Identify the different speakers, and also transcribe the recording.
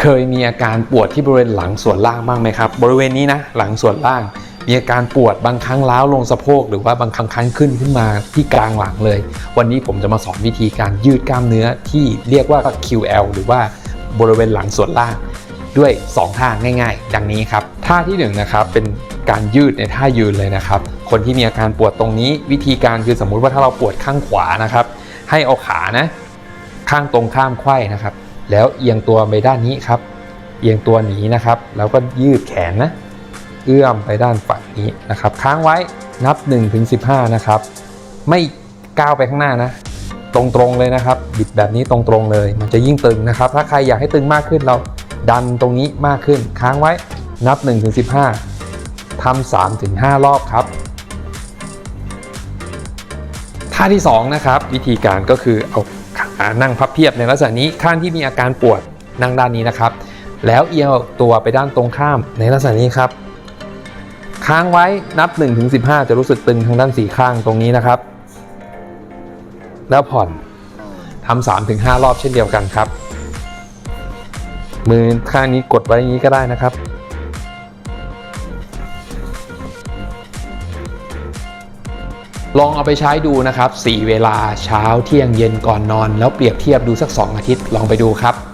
Speaker 1: เคยมีอาการปวดที่บริเวณหลังส่วนล่างบ้างไหมครับ บริเวณนี้นะหลังส่วนล่าง มีอาการปวดบางครั้งล้าวลงสะโพกหรือว่าบางครั้งคันขึ้นขึ้นมาที่กลางหลังเลย วันนี้ผมจะมาสอนวิธีการยืดกล้ามเนื้อที่เรียกว่า QL หรือว่าบริเวณหลังส่วนล่าง ด้วย 2ท่าง่าย ๆ ดังนี้ครับท่าที่1นงนะครับเป็นการยืดในท่ายืนเลยนะครับ คนที่มีอาการปวดตรงนี้ วิธีการคือสมมุติว่าถ้าเราปวดข้างขวานะครับ ให้เอาขานะ ข้างตรงข้ามไขว้นะครับ แล้วเอียงตัวไปด้านนี้ครับ เอียงตัวหนีนะครับ แล้วก็ยืดแขนนะ เอื้อมไปด้านฝั่งนี้นะครับ ค้างไว้นับ1ถึง15 นะครับ ไม่ก้าวไปข้างหน้านะ ตรงๆเลยนะครับ บิดแบบนี้ตรงๆเลย มันจะยิ่งตึงนะครับ ถ้าใครอยากให้ตึงมากขึ้นเราดันตรงนี้มากขึ้น ค้างไว้นับ1ถึง15ทำ3ถึง5รอบครับ ท่าที่2นะครับวิธีการก็คือเอาขานั่งพับเพียบในลักษณะนี้ข้างที่มีอาการปวดนั่งด้านนี้นะครับ แล้วเอียงตัวไปด้านตรงข้ามในลักษณะนี้ครับ ค้างไว้นับ1ถึง15 จะรู้สึกตึงทางด้านสี่ข้างตรงนี้นะครับ แล้วผ่อนทำ3ถึง5รอบเช่นเดียวกันครับ มือข้างนี้กดไว้อย่างนี้ก็ได้นะครับ ลองเอาไปใช้ดูนะครับ 4 เวลาเช้าเที่ยงเย็นก่อนนอน แล้วเปรียบเทียบดูสัก 2 อาทิตย์ลองไปดูครับ